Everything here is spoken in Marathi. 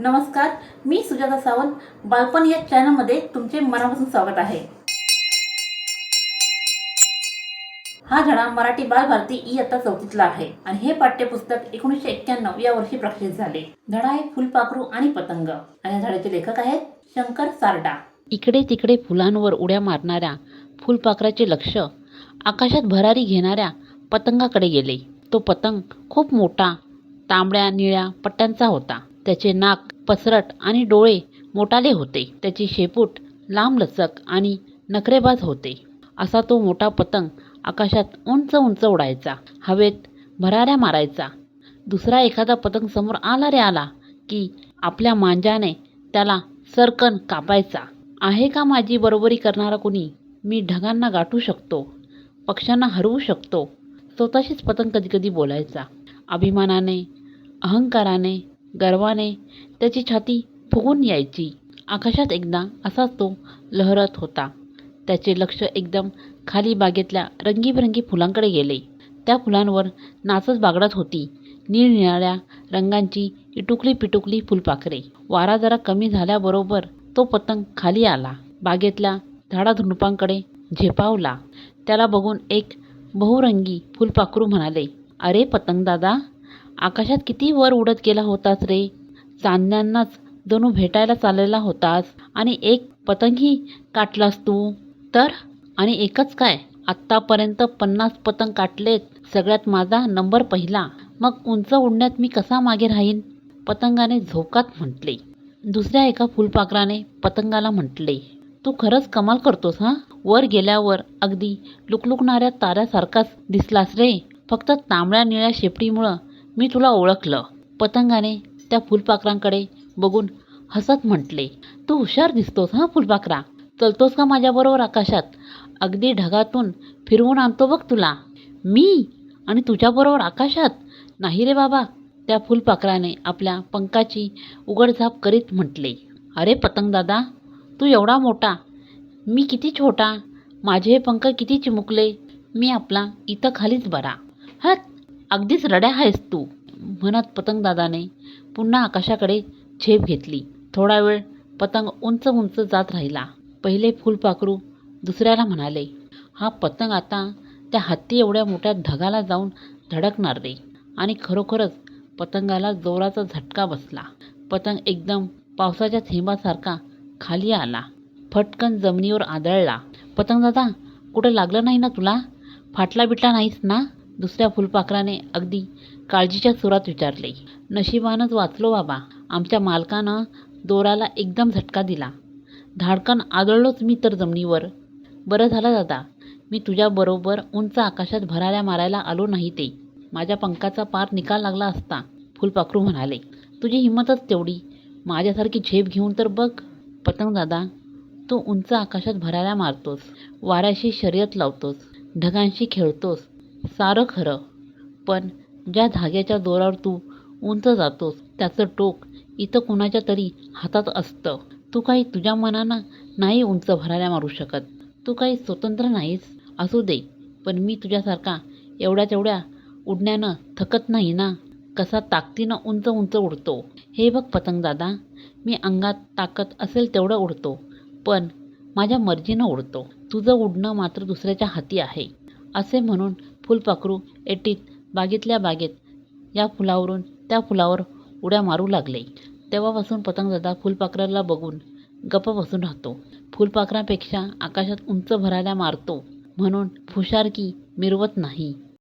नमस्कार मी सुजाता सावंत बालपण या चॅनलमध्ये तुमचे मनापासून स्वागत आहे. हा धडा मराठी बालभारती इयत्ता चौथीतला आहे आणि हे पाठ्यपुस्तक एकोणीसशे एक्क्याण्णव या वर्षी प्रकाशित झाले. धडा आहे फुलपाखरू आणि पतंग आणि या धड्याचे लेखक आहेत शंकर सारडा. इकडे तिकडे फुलांवर उड्या मारणाऱ्या फुलपाखराचे लक्ष आकाशात भरारी घेणाऱ्या पतंगाकडे गेले. तो पतंग खूप मोठा तांबड्या निळ्या पट्ट्यांचा होता. त्याचे नाक पसरट आणि डोळे मोठाले होते. त्याची शेपूट लांबलचक आणि नखरेबाज होते. असा तो मोठा पतंग आकाशात उंच उंच उडायचा. हवेत भराऱ्या मारायचा. दुसरा एखादा पतंग समोर आला रे आला की आपल्या मांजाने त्याला सरकन कापायचा. आहे का माझी बरोबरी करणारा कुणी? मी ढगांना गाठू शकतो? पक्ष्यांना हरवू शकतो? स्वतःशीच पतंग कधीकधी बोलायचा. अभिमानाने अहंकाराने गर्वाने त्याची छाती फुगून यायची. आकाशात एकदा असाच तो लहरत होता. त्याचे लक्ष एकदम खाली बागेतल्या रंगीबेरंगी फुलांकडे गेले. त्या फुलांवर नाचत बागडत होती. निरनिराळ्या रंगांची इटुकली पिटुकली फुलपाखरे. वारा जरा कमी झाल्याबरोबर तो पतंग खाली आला. बागेतल्या झाडाझुडपांकडे झेपावला. त्याला बघून एक बहुरंगी फुलपाखरू म्हणाले अरे पतंग दादा आकाशात किती वर उडत गेला होतास रे? चांदण्यांनाच जणू भेटायला चाललेला होतास. आणि एक पतंगही काटलास तू. तर? आणि एकच काय? आत्तापर्यंत पन्नास पतंग काटलेत. सगळ्यात माझा नंबर पहिला. मग उंच उडण्यात मी कसा मागे राहीन? पतंगाने झोकात म्हटले. दुसऱ्या एका फुलपाखराने पतंगाला म्हटले तू खरंच कमाल करतोस हां? वर गेल्यावर अगदी लुकलुकणाऱ्या ताऱ्यासारखाच दिसलास रे. फक्त तांबड्या निळ्या शेपटीमुळं मी तुला ओळखलं. पतंगाने त्या फुलपाखरांकडे बघून हसत म्हटले तू हुशार दिसतोस हां फुलपाखरा? चलतोस का माझ्याबरोबर आकाशात? अगदी ढगातून फिरवून आणतो बघ तुला. मी? आणि तुझ्याबरोबर आकाशात? नाही रे बाबा त्या फुलपाखराने आपल्या पंखाची उघडझाप करीत म्हटले. अरे पतंग दादा तू एवढा मोठा. मी किती छोटा? माझे हे पंख किती चिमुकले? मी आपला इथं खालीच बरा. हत अगदीच रड्या आहेस तू म्हणत पतंगदादाने पुन्हा आकाशाकडे झेप घेतली. थोडा वेळ पतंग उंच उंच जात राहिला. पहिले फुलपाखरू दुसऱ्याला म्हणाले हा पतंग आता त्या हत्ती एवढ्या मोठ्या ढगाला जाऊन धडकणार रे. आणि खरोखरच पतंगाला जोराचा झटका बसला. पतंग एकदम पावसाच्या थेंबासारखा खाली आला. फटकन जमिनीवर आदळला. पतंग दादा कुठं लागलं नाही ना तुला? फाटला बिटला नाहीस ना? दुसऱ्या फुलपाखराने अगदी काळजीच्या सुरात विचारले. नशिबानंच वाचलो बाबा. आमच्या मालकानं दोराला एकदम झटका दिला. धाडकन आदळलोच मी तर जमिनीवर. बरं झालं दादा. मी तुझ्याबरोबर उंच आकाशात भराऱ्या मारायला आलो नाही ते. माझ्या पंखाचा पार निकाल लागला असता फुलपाखरू म्हणाले. तुझी हिंमतच तेवढी. माझ्यासारखी झेप घेऊन तर बघ. पतंग दादा तू उंच आकाशात भरायला मारतोस. वाऱ्याशी शर्यत लावतोस. ढगांशी खेळतोस. सारं खरं. पण ज्या धाग्याच्या दोरावर तू उंच जातोस त्याचं टोक इथं कुणाच्या तरी हातात असतं. तू काही तुझ्या मनानं नाही उंच भरायला मारू शकत. तू काही स्वतंत्र नाहीस असू दे पण मी तुझ्यासारखा एवढ्या तेवढ्या उडण्यानं थकत नाही ना? कसा ताकदीनं उंच उंच उडतो. हे बघ पतंग दादा मी अंगात ताकद असेल तेवढं उडतो पण माझ्या मर्जीनं उडतो. तुझं उडणं मात्र दुसऱ्याच्या हाती आहे. असे म्हणून फुलपाखरू एटीत बागेतल्या बागेत. या फुलावरून त्या फुलावर उड्या मारू लागले. तेव्हापासून पतंगदादा फुलपाखराला बघून गप्प बसून राहतो. फुलपाखरापेक्षा आकाशात उंच भरायला मारतो. म्हणून फुशारकी मिरवत नाही.